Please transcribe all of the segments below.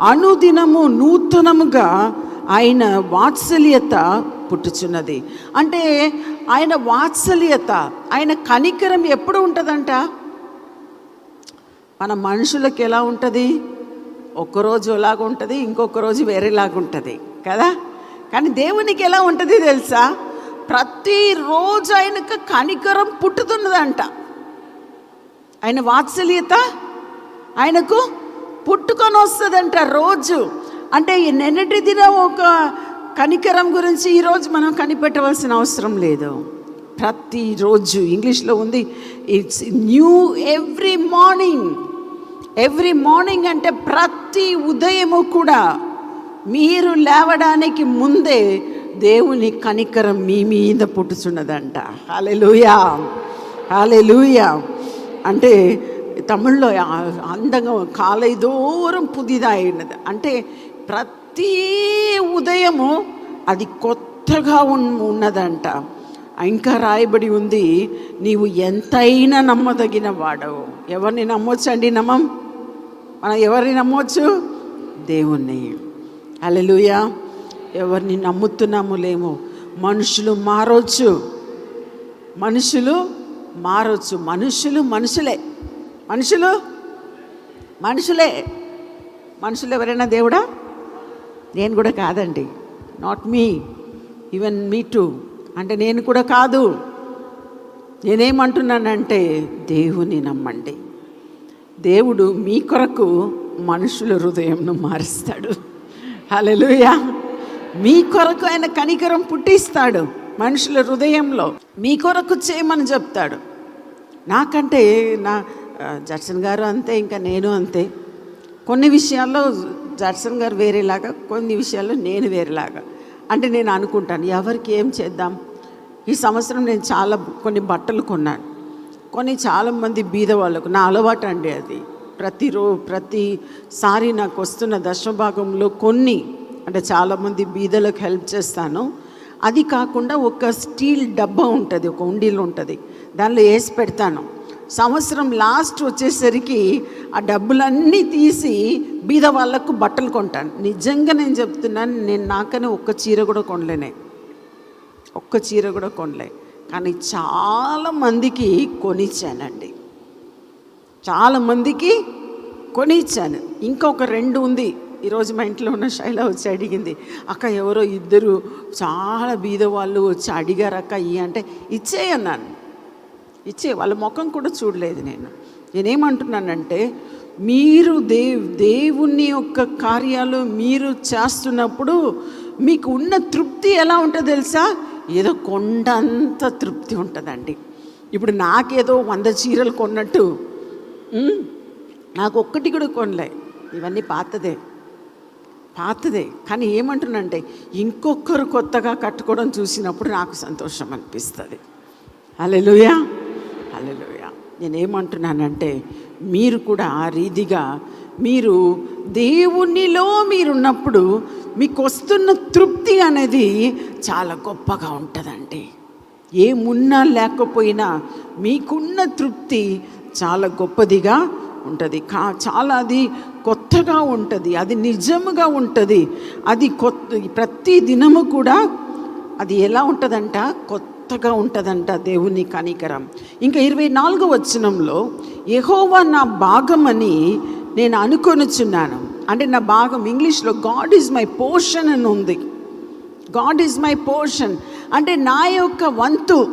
అనుదినము నూతనముగా ఆయన వాత్సల్యత పుట్టుచున్నది. అంటే ఆయన వాత్సల్యత ఆయన కనికరం ఎప్పుడు ఉంటుందంట? మన మనుషులకు ఎలా ఉంటుంది? ఒక్కరోజు ఎలాగ ఉంటుంది ఇంకొక రోజు వేరేలాగా ఉంటుంది కదా? కానీ దేవునికి ఎలా ఉంటుంది తెలుసా? ప్రతిరోజు ఆయనకు కనికరం పుట్టుతున్నదంట. ఆయన వాత్సల్యత ఆయనకు పుట్టుకొని వస్తుందంట రోజు. అంటే ఈ నిన్నటి దినం ఒక కనికరం గురించి ఈరోజు మనం కనిపెట్టవలసిన అవసరం లేదు. ప్రతిరోజు ఇంగ్లీష్లో ఉంది it's new every morning every morning అంటే ప్రతి ఉదయము కూడా. మీరు లేవడానికి ముందే దేవుని కనికరం మీ మీద పుట్టుచున్నదంట. హాలెలుయా హాలెలుయా అంటే తమిళ్ళో అందంగా కాలై దూరం పుదిదాయినది. అంటే ప్రతి ఉదయము అది కొత్తగా ఉన్ ఉన్నదంట. ఇంకా రాయబడి ఉంది నీవు ఎంతైనా నమ్మదగిన వాడవు. ఎవరిని నమ్మొచ్చండి నమ్మం? మనం ఎవరిని నమ్మొచ్చు? దేవుణ్ణి. అలెలుయా ఎవరిని నమ్ముతున్నాము లేము మనుషులు మారొచ్చు. మనుషులు మారొచ్చు. మనుషులు మనుషులే. మనుషులు? మనుషులే. మనుషులు ఎవరైనా దేవుడా? నేను కూడా కాదండి. Not me even me too అంటే నేను కూడా కాదు. నేనేమంటున్నానంటే దేవుని నమ్మండి. దేవుడు మీ కొరకు మనుషుల హృదయంను మారుస్తాడు. హల్లెలూయా మీ కొరకు ఆయన కనికరం పుట్టిస్తాడు మనుషుల హృదయంలో. మీ కొరకు చేయమని చెప్తాడు. నాకంటే నా జడ్సన్ గారు అంతే ఇంకా నేను అంతే. కొన్ని విషయాల్లో జడ్సన్ గారు వేరేలాగా కొన్ని విషయాల్లో నేను వేరేలాగా. అంటే నేను అనుకుంటాను ఎవరికి ఏం చేద్దాం? ఈ సంవత్సరం నేను చాలా కొన్ని బట్టలు కొన్నాను. కొన్ని చాలామంది బీద వాళ్ళకు నా అలవాటు అండి అది. ప్రతిరో ప్రతిసారి నాకు వస్తున్న దశభాగంలో కొన్ని అంటే చాలామంది బీదలకు హెల్ప్ చేస్తాను. అది కాకుండా ఒక స్టీల్ డబ్బా ఉంటుంది ఒక ఉండీలు ఉంటుంది. దానిలో వేసి పెడతాను. సంవత్సరం లాస్ట్ వచ్చేసరికి ఆ డబ్బులన్నీ తీసి బీద వాళ్ళకు బట్టలు కొంటాను. నిజంగా నేను చెప్తున్నాను నేను నాకనే ఒక్క చీర కూడా కొనలేనే. ఒక్క చీర కూడా కొనలే. కానీ చాలా మందికి కొనిచ్చానండి. చాలామందికి కొనిచ్చాను. ఇంకొక రెండు ఉంది. ఈరోజు మా ఇంట్లో ఉన్న శైల వచ్చి అడిగింది అక్క ఎవరో ఇద్దరు చాలా బీద వాళ్ళు వచ్చి అడిగారు అక్క ఇ అంటే ఇచ్చేయన్నాను ఇచ్చే వాళ్ళ ముఖం కూడా చూడలేదు నేను. నేనేమంటున్నానంటే మీరు దే దేవుని యొక్క కార్యాలు మీరు చేస్తున్నప్పుడు మీకు ఉన్న తృప్తి ఎలా ఉంటుందో తెలుసా? ఏదో కొండంత తృప్తి ఉంటుందండి. ఇప్పుడు నాకేదో వంద చీరలు కొన్నట్టు నాకు ఒక్కటి కూడా కొనలే. ఇవన్నీ పాతదే. పాతదే. కానీ ఏమంటున్నంటే ఇంకొకరు కొత్తగా కట్టుకోవడం చూసినప్పుడు నాకు సంతోషం అనిపిస్తుంది. అలెలుయా అలలోయ నేనేమంటున్నానంటే మీరు కూడా ఆ రీతిగా మీరు దేవునిలో మీరున్నప్పుడు మీకు వస్తున్న తృప్తి అనేది చాలా గొప్పగా ఉంటుందండి. ఏమున్నా లేకపోయినా మీకున్న తృప్తి చాలా గొప్పదిగా ఉంటుంది. కా చాలా అది కొత్తగా ఉంటుంది. అది నిజముగా ఉంటుంది. అది కొత్త ప్రతి దినము కూడా అది ఎలా ఉంటుందంట? కొత్త కొత్తగా ఉంటుందంట దేవుని కనికరం. ఇంకా ఇరవై నాలుగో వచనంలో ఎహోవా నా భాగమని నేను అనుకొనిచున్నాను. అంటే నా భాగం ఇంగ్లీష్లో గాడ్ ఈజ్ మై పోర్షన్ అని ఉంది. గాడ్ ఈజ్ మై పోర్షన్ అంటే నా యొక్క వంతు.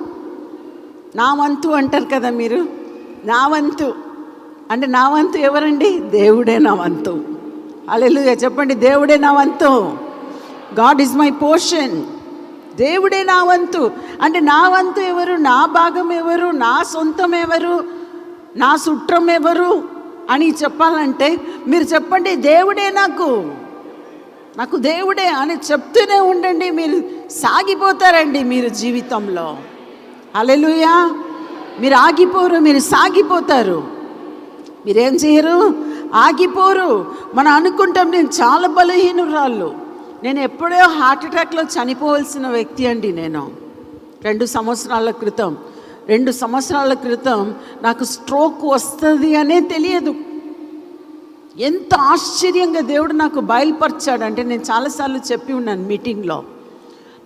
నా వంతు అంటారు కదా మీరు? నా వంతు. అంటే నా వంతు ఎవరండి? దేవుడే నా వంతు. అలెలుగా చెప్పండి దేవుడే నా వంతు. గాడ్ ఈజ్ మై పోర్షన్ దేవుడే నా వంతు. అంటే నా వంతు ఎవరు? నా భాగం ఎవరు? నా సొంతం ఎవరు? నా సుట్రం ఎవరు? అని చెప్పాలంటే మీరు చెప్పండి దేవుడే నాకు. నాకు దేవుడే అని చెప్తూనే ఉండండి. మీరు సాగిపోతారండి మీరు జీవితంలో. అలెలుయా మీరు ఆగిపోరు మీరు సాగిపోతారు. మీరేం చేయరు? ఆగిపోరు. మనం అనుకుంటాం నేను చాలా బలహీనురాళ్ళు నేను ఎప్పుడో హార్ట్ అటాక్లో చనిపోవలసిన వ్యక్తి అండి నేను. రెండు సంవత్సరాల క్రితం రెండు సంవత్సరాల క్రితం నాకు స్ట్రోక్ వస్తుంది అనే తెలియదు. ఎంత ఆశ్చర్యంగా దేవుడు నాకు బయలుపరిచాడంటే నేను చాలాసార్లు చెప్పి ఉన్నాను మీటింగ్లో.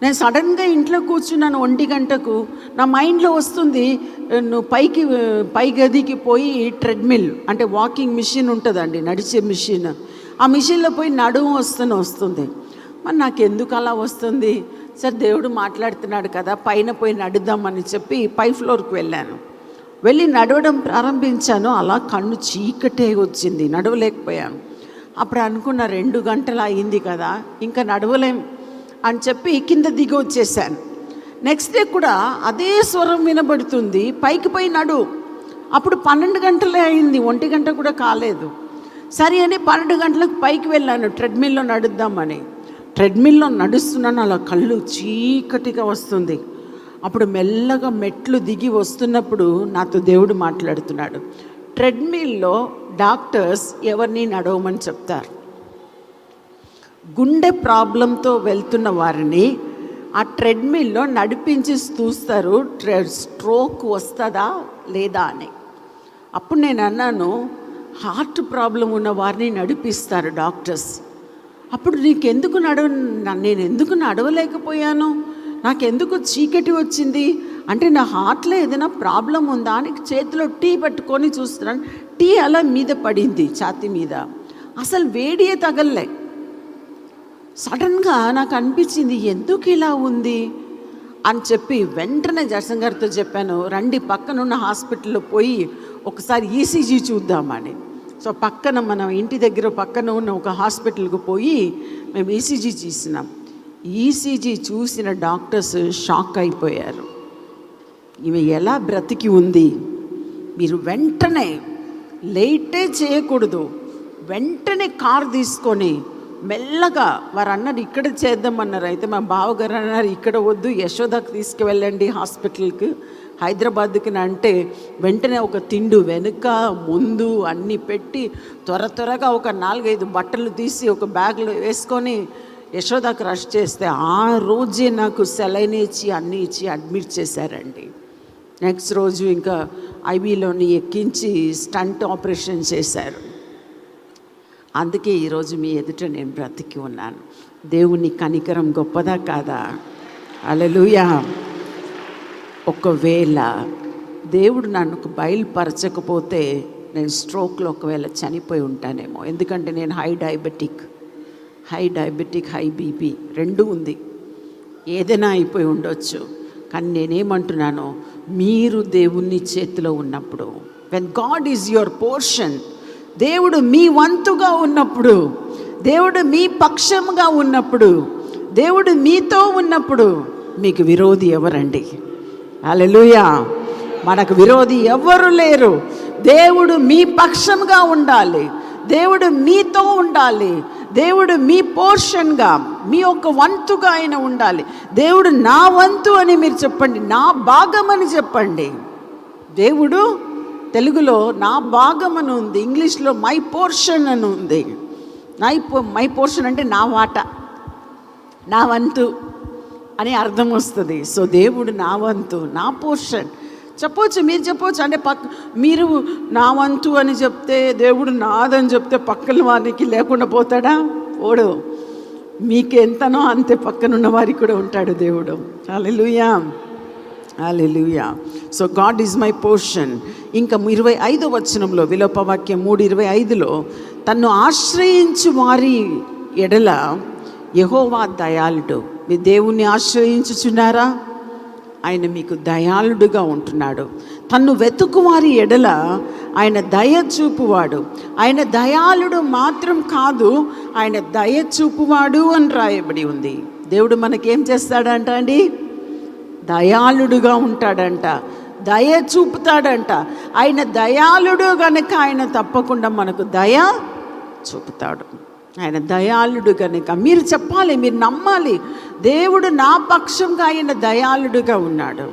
నేను సడన్గా ఇంట్లో కూర్చున్నాను ఒంటి గంటకు నా మైండ్లో వస్తుంది నువ్వు పైకి పై గదికి పోయి ట్రెడ్మిల్ అంటే వాకింగ్ మిషన్ ఉంటుందండి నడిచే మిషన్. ఆ మిషన్లో పోయి నడుము వస్తూనే వస్తుంది. మరి నాకు ఎందుకు అలా వస్తుంది? సరే దేవుడు మాట్లాడుతున్నాడు కదా పైన పోయి నడుద్దామని చెప్పి పై ఫ్లోర్కి వెళ్ళాను. వెళ్ళి నడవడం ప్రారంభించాను. అలా కన్ను చీకటే వచ్చింది నడవలేకపోయాను. అప్పుడు అనుకున్న రెండు గంటలు అయింది కదా ఇంకా నడవలేం అని చెప్పి కింద దిగి వచ్చేసాను. నెక్స్ట్ డే కూడా అదే స్వరం వినబడుతుంది పైకి పోయి నడు. అప్పుడు పన్నెండు గంటలే అయింది ఒంటి గంట కూడా కాలేదు. సరే అని పన్నెండు గంటలకు పైకి వెళ్ళాను ట్రెడ్మిల్లో నడుద్దామని. ట్రెడ్మిల్లో నడుస్తున్నాను అలా కళ్ళు చీకటిగా వస్తుంది. అప్పుడు మెల్లగా మెట్లు దిగి వస్తున్నప్పుడు నాతో దేవుడు మాట్లాడుతున్నాడు. ట్రెడ్మిల్లో డాక్టర్స్ ఎవరిని నడవమని చెప్తారు? గుండె ప్రాబ్లంతో వెళ్తున్న వారిని ఆ ట్రెడ్మిల్లో నడిపించి చూస్తారు ట్రె స్ట్రోక్ వస్తుందా లేదా అని. అప్పుడు నేను అన్నాను హార్ట్ ప్రాబ్లం ఉన్న వారిని నడిపిస్తారు డాక్టర్స్. అప్పుడు నీకెందుకు నడవ నేను ఎందుకు నడవలేకపోయాను? నాకెందుకు చీకటి వచ్చింది? అంటే నా హార్ట్లో ఏదైనా ప్రాబ్లం ఉందా? అని చేతిలో టీ పట్టుకొని చూస్తున్నాను. టీ అలా మీద పడింది ఛాతి మీద. అసలు వేడియే తగలలే. సడన్గా నాకు అనిపించింది ఎందుకు ఇలా ఉంది? అని చెప్పి వెంటనే జర్సన్ గారితో చెప్పాను రండి పక్కనున్న హాస్పిటల్లో పోయి ఒకసారి ఈసీజీ చూద్దామని. సో పక్కన మనం ఇంటి దగ్గర పక్కన ఉన్న ఒక హాస్పిటల్కి పోయి మేము ఈసీజీ చేసినాం. ఈసీజీ చూసిన డాక్టర్స్ షాక్ అయిపోయారు. ఈమె ఎలా బ్రతికి ఉంది? మీరు వెంటనే లేటే చేయకూడదు. వెంటనే కార్ తీసుకొని మెల్లగా వారు అన్నారు ఇక్కడ చేద్దామన్నారు. అయితే మా బావగారు అన్నారు ఇక్కడ వద్దు యశోదకు తీసుకువెళ్ళండి హాస్పిటల్కి. హైదరాబాద్కి అంటే వెంటనే ఒక తిండు వెనుక ముందు అన్నీ పెట్టి త్వర త్వరగా ఒక నాలుగైదు బట్టలు తీసి ఒక బ్యాగ్లో వేసుకొని యశోదాకు రష్ చేస్తే ఆ రోజే నాకు సెలైన్ ఇచ్చి అన్నీ ఇచ్చి అడ్మిట్ చేశారండి. నెక్స్ట్ రోజు ఇంకా ఐవీలోని ఎక్కించి స్టంట్ ఆపరేషన్ చేశారు. అందుకే ఈరోజు మీ ఎదుట నేను బ్రతికి ఉన్నాను. దేవుని కనికరం గొప్పదా కాదా? అలలుయా ఒకవేళ దేవుడు నన్ను బయలుపరచకపోతే నేను స్ట్రోక్లో ఒకవేళ చనిపోయి ఉంటానేమో. ఎందుకంటే నేను high diabetic high diabetic high BP రెండు ఉంది. ఏదైనా అయిపోయి ఉండొచ్చు. కానీ నేనేమంటున్నాను మీరు దేవుని చేతిలో ఉన్నప్పుడు when God is your portion దేవుడు మీ వంతుగా ఉన్నప్పుడు దేవుడు మీ పక్షంగా ఉన్నప్పుడు దేవుడు మీతో ఉన్నప్పుడు మీకు విరోధి ఎవరండి? అలెలుయా మనకు విరోధి ఎవరు లేరు. దేవుడు మీ పక్షంగా ఉండాలి. దేవుడు మీతో ఉండాలి. దేవుడు మీ పోర్షన్గా మీ యొక్క వంతుగా ఆయన ఉండాలి. దేవుడు నా వంతు అని మీరు చెప్పండి నా భాగం అని చెప్పండి. దేవుడు తెలుగులో నా భాగం అని ఉంది ఇంగ్లీష్లో మై పోర్షన్ అని ఉంది. మై మై పోర్షన్ అంటే నా వాట నా వంతు. అని అర్థం వస్తుంది. సో దేవుడు నా వంతు నా పోర్షన్. చెప్పవచ్చు మీరు చెప్పవచ్చు అంటే పక్క మీరు నా వంతు అని చెప్తే దేవుడు నాదని చెప్తే పక్కన వారికి లేకుండా పోతాడా? ఓడు. మీకు ఎంతనో అంతే పక్కనున్న వారికి కూడా ఉంటాడు దేవుడు. Alleluia alleluia so God is my portion. ఇంకా ఇరవై ఐదో వచనంలో విలోపవాక్యం మూడు ఇరవై ఐదులో తన్ను ఆశ్రయించు వారి ఎడల యహోవా దయాళుడు. మీ దేవుణ్ణి ఆశ్రయించుచున్నారా? ఆయన మీకు దయాళుడుగా ఉంటున్నాడు. తన్ను వెతుకువారి ఎడల ఆయన దయ చూపువాడు. ఆయన దయాళుడు మాత్రం కాదు ఆయన దయ చూపువాడు అని రాయబడి ఉంది. దేవుడు మనకేం చేస్తాడంట అండి? దయాళుడుగా ఉంటాడంట. దయ చూపుతాడంట. ఆయన దయాళుడు కనుక ఆయన తప్పకుండా మనకు దయ చూపుతాడు. ఆయన దయాళుడు కనుక. మీరు చెప్పాలి మీరు నమ్మాలి. దేవుడు నా పక్షంగా ఆయన దయాళుడుగా ఉన్నాడు.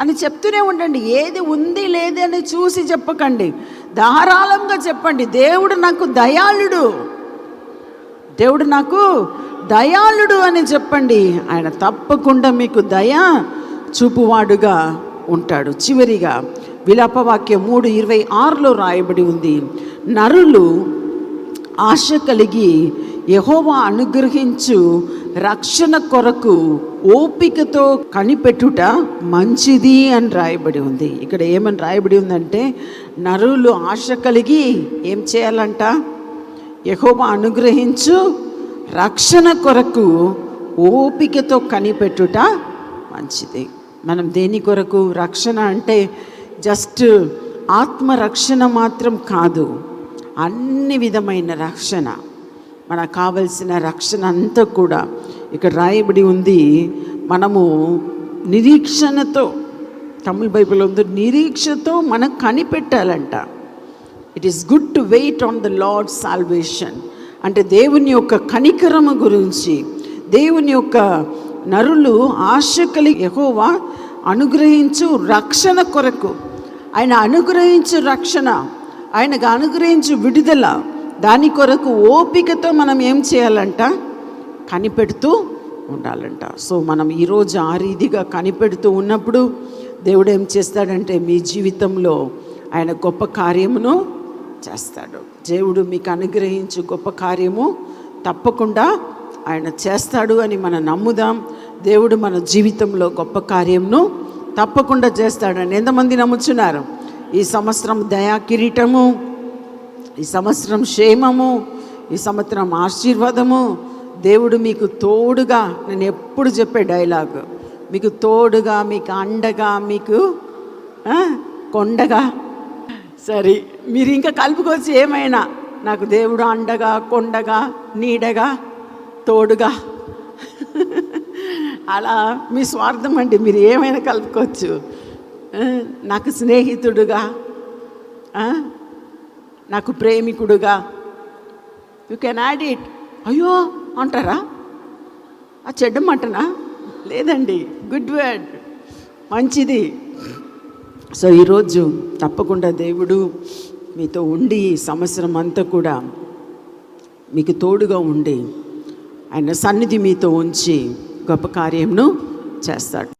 అని చెప్తూనే ఉండండి. ఏది ఉంది లేది అని చూసి చెప్పకండి. ధారాళంగా చెప్పండి. దేవుడు నాకు దయాళుడు. దేవుడు నాకు దయాళుడు అని చెప్పండి. ఆయన తప్పకుండా మీకు దయ చూపువాడుగా ఉంటాడు. చివరిగా విలాపవాక్యం మూడు ఇరవై ఆరులో రాయబడి ఉంది. నరులు ఆశ కలిగి యహోవా అనుగ్రహించు రక్షణ కొరకు ఓపికతో కనిపెట్టుట మంచిది అని రాయబడి ఉంది. ఇక్కడ ఏమని రాయబడి ఉందంటే నరులు ఆశ కలిగి ఏం చేయాలంట? యహోవా అనుగ్రహించు రక్షణ కొరకు ఓపికతో కనిపెట్టుట మంచిది. మనం దేని కొరకు? రక్షణ అంటే జస్ట్ ఆత్మరక్షణ మాత్రం కాదు. అన్ని విధమైన రక్షణ. మనకు కావలసిన రక్షణ అంతా కూడా ఇక్కడ రాయబడి ఉంది. మనము నిరీక్షణతో తమిళ బైబిల్ ఉంది నిరీక్షతో మనం కనిపెట్టాలంట. It is good to wait on the Lord salvation అంటే దేవుని యొక్క కనికరము గురించి దేవుని యొక్క నరులు ఆశ కలిగి ఎహోవా అనుగ్రహించు రక్షణ కొరకు. ఆయన అనుగ్రహించు రక్షణ. ఆయనకు అనుగ్రహించు విడుదల దాని కొరకు ఓపికతో మనం ఏం చేయాలంట? కనిపెడుతూ ఉండాలంట. సో మనం ఈరోజు ఆ రీతిగా కనిపెడుతూ ఉన్నప్పుడు దేవుడు ఏం చేస్తాడంటే మీ జీవితంలో ఆయన గొప్ప కార్యమును చేస్తాడు. దేవుడు మీకు అనుగ్రహించు గొప్ప కార్యము తప్పకుండా ఆయన చేస్తాడు అని మనం నమ్ముదాం. దేవుడు మన జీవితంలో గొప్ప కార్యమును తప్పకుండా చేస్తాడని ఎంతమంది నమ్ముచున్నారు? ఈ సంవత్సరం దయా కిరీటము ఈ సంవత్సరం క్షేమము ఈ సంవత్సరం ఆశీర్వాదము. దేవుడు మీకు తోడుగా నేను ఎప్పుడు చెప్పే డైలాగ్ మీకు తోడుగా మీకు అండగా మీకు కొండగా. సరే మీరు ఇంకా కలుపుకోవచ్చు ఏమైనా నాకు దేవుడు అండగా కొండగా నీడగా తోడుగా. అలా మీ స్వార్థం అండి మీరు ఏమైనా కలుపుకోవచ్చు. నాకు స్నేహితుడుగా నాకు ప్రేమికుడుగా. యు కెన్ యాడ్ ఇట్ అయ్యో అంటారా? ఆ చెడ్డ మటనా? లేదండి గుడ్ వర్డ్ మంచిది. సో ఈరోజు తప్పకుండా దేవుడు మీతో ఉండి సంవత్సరం అంతా కూడా మీకు తోడుగా ఉండి ఆయన సన్నిధి మీతో ఉంచి గొప్ప కార్యంను చేస్తాడు.